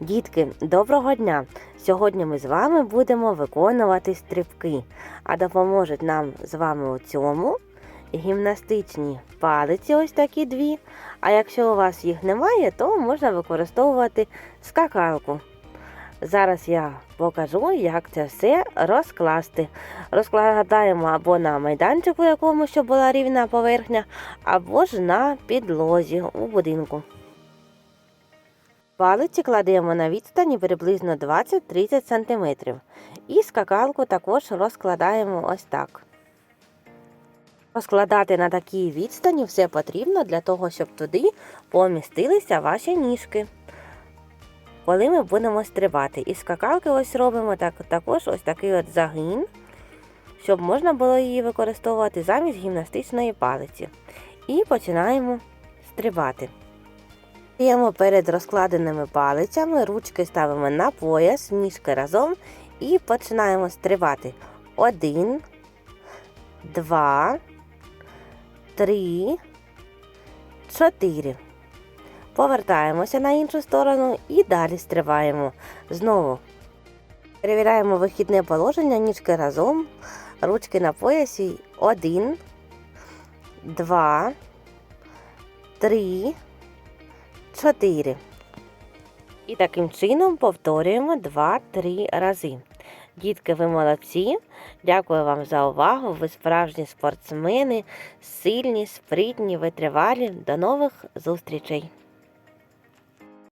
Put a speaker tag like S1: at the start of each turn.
S1: Дітки, доброго дня! Сьогодні ми з вами будемо виконувати стрибки, а допоможуть нам з вами у цьому гімнастичні палиці, ось такі дві. А якщо у вас їх немає, то можна використовувати скакалку. Зараз я покажу, як це все розкласти. Розкладаємо або на майданчику, якому щоб була рівна поверхня, або ж на підлозі у будинку. Палиці кладемо на відстані приблизно 20-30 см. І скакалку також розкладаємо ось так. Розкладати на такій відстані все потрібно для того, щоб туди помістилися ваші ніжки. Коли ми будемо стрибати. І скакалки ось робимо так, також ось такий от загин, щоб можна було її використовувати замість гімнастичної палиці. І починаємо стрибати. Стаємо перед розкладеними палицями, ручки ставимо на пояс, ніжки разом і починаємо стрибати. Один, два, три, чотири. Повертаємося на іншу сторону і далі стрибаємо. Знову перевіряємо вихідне положення, ніжки разом, ручки на поясі. Один, два, три. 4. І таким чином повторюємо 2-3 рази. Дітки, ви молодці. Дякую вам за увагу. Ви справжні спортсмени, сильні, спритні, витривалі. До нових зустрічей!